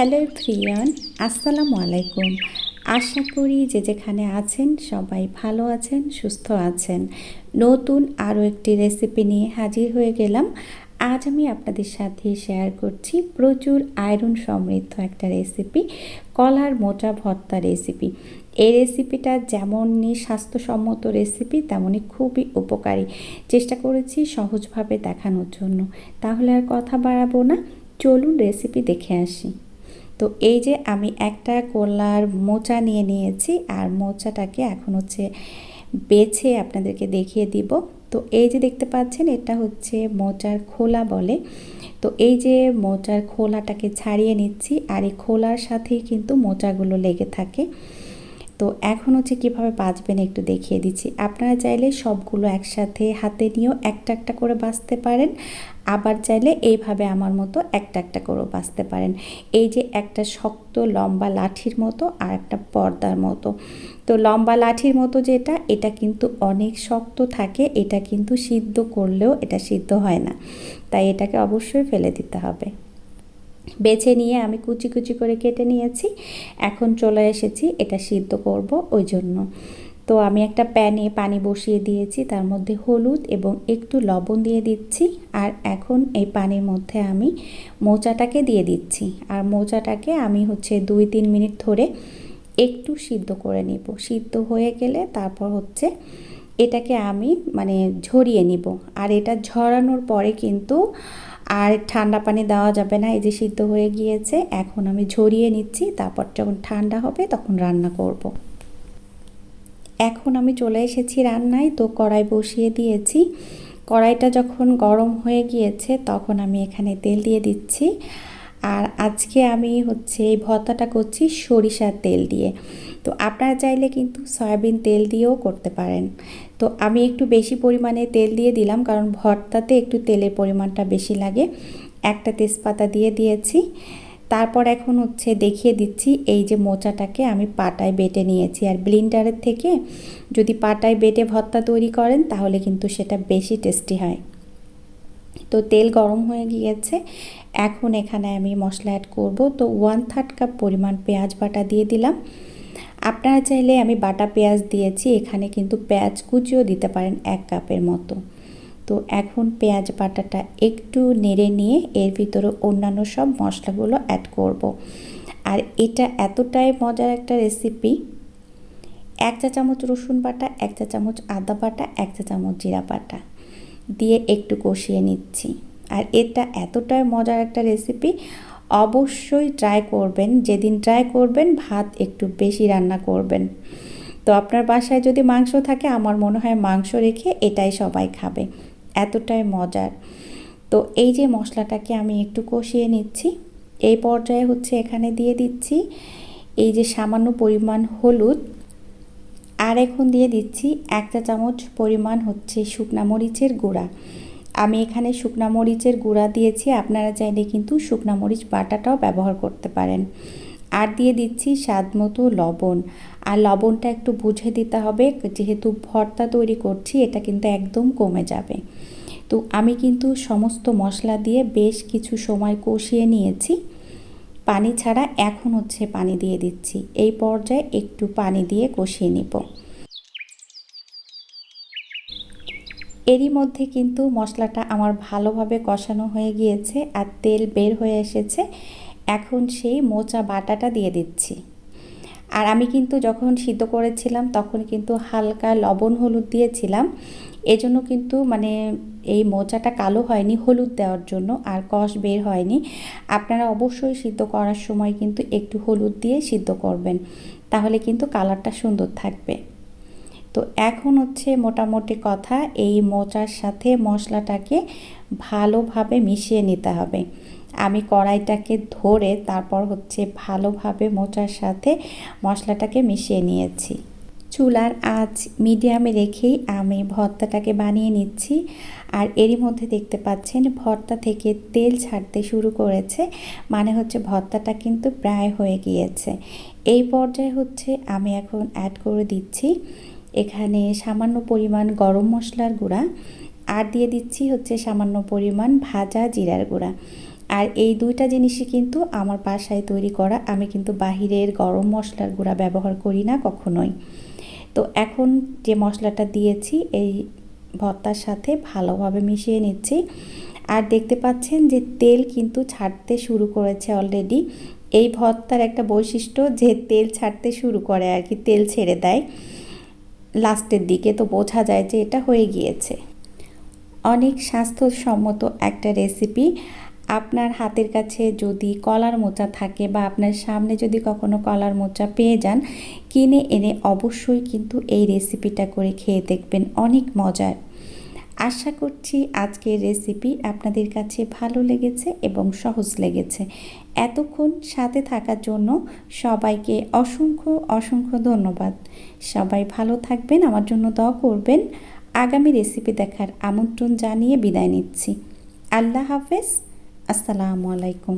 Hello প্রিয়ন আসসালামু আলাইকুম। আশা করি যে যেখানে আছেন সবাই ভালো আছেন, সুস্থ আছেন। নতুন আরও একটি রেসিপি নিয়ে হাজির হয়ে গেলাম। আজ আমি আপনাদের সাথে শেয়ার করছি প্রচুর আয়রন সমৃদ্ধ একটা রেসিপি, কলার মোটা ভর্তা রেসিপি। এই রেসিপিটা যেমনই স্বাস্থ্যসম্মত রেসিপি, তেমনই খুবই উপকারী। চেষ্টা করেছি সহজভাবে দেখানোর জন্য। তাহলে আর কথা বাড়াবো না। চলুন রেসিপি দেখে আসি। তো এই যে আমি একটা কলার মোচা নিয়ে নিয়েছি, আর মোচাটাকে এখন হচ্ছে বেছে আপনাদেরকে দেখিয়ে দিব। তো এই যে দেখতে পাচ্ছেন, এটা হচ্ছে মোচার খোলা বলে। তো এই যে মোচার খোলাটাকে ছাড়িয়ে নিচ্ছি, আর এই খোলার সাথেই কিন্তু মোচাগুলো লেগে থাকে। তো এখন হচ্ছে কীভাবে বাঁচবেন একটু দেখিয়ে দিচ্ছি। আপনারা চাইলে সবগুলো একসাথে হাতে নিয়েও একটা একটা করে বাঁচতে পারেন। আবার চাইলে এইভাবে আমার মতো একটা একটা করেও বাঁচতে পারেন। এই যে একটা শক্ত লম্বা লাঠির মতো আর একটা পর্দার মতো। তো লম্বা লাঠির মতো যেটা, এটা কিন্তু অনেক শক্ত থাকে, এটা কিন্তু সিদ্ধ করলেও এটা সিদ্ধ হয় না। তাই এটাকে অবশ্যই ফেলে দিতে হবে। বেছে নিয়ে আমি কুচি কুচি করে কেটে নিয়েছি। এখন চলে এসেছি, এটা সিদ্ধ করব ওই জন্য। তো আমি একটা প্যানে পানি বসিয়ে দিয়েছি, তার মধ্যে হলুদ এবং একটু লবণ দিয়ে দিচ্ছি। আর এখন এই পানির মধ্যে আমি মোচাটাকে দিয়ে দিচ্ছি। আর মোচাটাকে আমি হচ্ছে দুই তিন মিনিট ধরে একটু সিদ্ধ করে নিব। সিদ্ধ হয়ে গেলে তারপর হচ্ছে এটাকে আমি মানে ঝরিয়ে নিব। আর এটা ঝরানোর পরে কিন্তু আর ঠান্ডা পানি দেওয়া যাবে না, এই যে সিদ্ধ হয়ে গিয়েছে, এখন আমি ঝরিয়ে নিচ্ছি, তারপর যখন ঠান্ডা হবে তখন রান্না করব। এখন আমি চলে এসেছি রান্নায়, তো কড়াই বসিয়ে দিয়েছি কড়াইটা যখন গরম হয়ে গিয়েছে, তখন আমি এখানে তেল দিয়ে দিচ্ছি আর আজকে আমি হচ্ছে এই ভর্তাটা করছি সরিষার তেল দিয়ে। তো আপনারা চাইলে কিন্তু সয়াবিন তেল দিয়েও করতে পারেন। তো আমি একটু বেশি পরিমাণে তেল দিয়ে দিলাম কারণ ভর্তাতে একটু তেলের পরিমাণটা বেশি লাগে। একটা তেজপাতা দিয়ে দিয়েছি। তারপর এখন হচ্ছে দেখিয়ে দিচ্ছি এই যে মোচাটাকে আমি পাটায় বেটে নিয়েছি। আর ব্লিন্ডারের থেকে যদি পাটায় বেটে ভর্তা তৈরি করেন তাহলে কিন্তু সেটা বেশি টেস্টি হয়। তো তেল গরম হয়ে গিয়েছে। এখন এখানে আমি মশলা অ্যাড করব। তো ওয়ান থার্ড কাপ পরিমাণ পেঁয়াজ বাটা দিয়ে দিলাম। আপনারা চাইলে আমি বাটা পেঁয়াজ দিয়েছি, এখানে কিন্তু পেঁয়াজ কুচিও দিতে পারেন এক কাপের মতো। তো এখন পেঁয়াজ বাটাটা একটু নেড়ে নিয়ে এর ভিতরে অন্যান্য সব মশলাগুলো অ্যাড করব। আর এটা এতটাই মজার একটা রেসিপি এক চা চামচ রসুন বাটা, এক চা চামচ আদা বাটা, এক চা চামচ জিরা বাটা। দিয়ে একটু কষিয়ে নিচ্ছি। আর এটা এতটাই মজার একটা রেসিপি অবশ্যই ট্রাই করবেন। যেদিন ট্রাই করবেন, ভাত একটু বেশি রান্না করবেন। তো আপনার বাসায় যদি মাংস থাকে, আমার মনে হয় মাংস রেখে এটাই সবাই খাবে। এতটাই মজার। তো এই যে মশলাটাকে আমি একটু কষিয়ে নিচ্ছি, এই পর্যায়ে হচ্ছে এখানে দিয়ে দিচ্ছি, এই যে সামান্য পরিমাণ হলুদ আর এখন দিয়ে দিচ্ছি এক চা চামচ পরিমাণ হচ্ছে শুকনা মরিচের গুঁড়া। আমি এখানে শুকনা মরিচের গুঁড়া দিয়েছি, আপনারা চাইলে কিন্তু শুকনা মরিচ বাটাটাও ব্যবহার করতে পারেন। আর দিয়ে দিচ্ছি স্বাদ মতো লবণ। আর লবণটা একটু বুঝে দিতে হবে, যেহেতু ভর্তা তৈরি করছি, এটা কিন্তু একদম কমে যাবে। তো আমি কিন্তু সমস্ত মশলা দিয়ে বেশ কিছু সময় কষিয়ে নিয়েছি। পানি ছাড়া এখন হচ্ছে পানি দিয়ে দিচ্ছি। এই পর্যায়ে একটু পানি দিয়ে কষিয়ে নিব। এরই মধ্যে কিন্তু মশলাটা আমার ভালোভাবে কষানো হয়ে গিয়েছে আর তেল বের হয়ে এসেছে। এখন সেই মোচা বাটাটা দিয়ে দিচ্ছি। আর আমি কিন্তু যখন সিদ্ধ করেছিলাম তখন কিন্তু হালকা লবণ হলুদ দিয়েছিলাম। এজন্য কিন্তু মানে এই মোচাটা কালো হয়নি, হলুদ দেওয়ার জন্য, আর কষ বের হয়নি। আপনারা অবশ্যই সিদ্ধ করার সময় কিন্তু একটু হলুদ দিয়ে সিদ্ধ করবেন, তাহলে কিন্তু কালারটা সুন্দর থাকবে। তো এখন হচ্ছে মোটামুটি কথা, এই মোচার সাথে মশলাটাকে ভালোভাবে মিশিয়ে নিতে হবে। আমি কড়াইটাকে ধরে তারপর হচ্ছে ভালোভাবে মোচার সাথে মশলাটাকে মিশিয়ে নিয়েছি। চুলার আঁচ মিডিয়ামে রেখেই আমি ভর্তাটাকে বানিয়ে নিচ্ছি। আর এরই মধ্যে দেখতে পাচ্ছেন ভর্তা থেকে তেল ছাড়তে শুরু করেছে। মানে হচ্ছে ভর্তাটা কিন্তু প্রায় হয়ে গিয়েছে। এই পর্যায়ে হচ্ছে আমি এখন অ্যাড করে দিচ্ছি এখানে সামান্য পরিমাণ গরম মশলার গুঁড়া। আর দিয়ে দিচ্ছি হচ্ছে সামান্য পরিমাণ ভাজা জিরার গুঁড়া। আর এই দুইটা জিনিসই কিন্তু আমার বাসায় তৈরি করা। আমি কিন্তু বাহিরের গরম মশলার গুঁড়া ব্যবহার করি না কখনোই। তো এখন যে মশলাটা দিয়েছি, এই ভর্তার সাথে ভালোভাবে মিশিয়ে নিচ্ছি। আর দেখতে পাচ্ছেন যে তেল কিন্তু ছাড়তে শুরু করেছে অলরেডি এই ভর্তার একটা বৈশিষ্ট্য যে তেল ছাড়তে শুরু করে আর কি, তেল ছেড়ে দেয়। লাস্টের দিকে তো বোঝা যায় যে এটা হয়ে গিয়েছে। অনেক স্বাস্থ্যসম্মত একটা রেসিপি আপনার হাতের কাছে যদি কলার মোচা থাকে বা আপনার সামনে যদি কখনো কলার মোচা পেয়ে যান, কিনে এনে অবশ্যই কিন্তু এই রেসিপিটা করে খেয়ে দেখবেন, অনেক মজার। আশা করছি আজকের রেসিপি আপনাদের কাছে ভালো লেগেছে এবং সহজ লেগেছে। এতক্ষণ সাথে থাকার জন্য সবাইকে অসংখ্য অসংখ্য ধন্যবাদ। সবাই ভালো থাকবেন, আমার জন্য দোয়া করবেন। আগামী রেসিপি দেখার আমন্ত্রণ জানিয়ে বিদায় নিচ্ছি। আল্লাহ হাফেজ। আসসালামু আলাইকুম।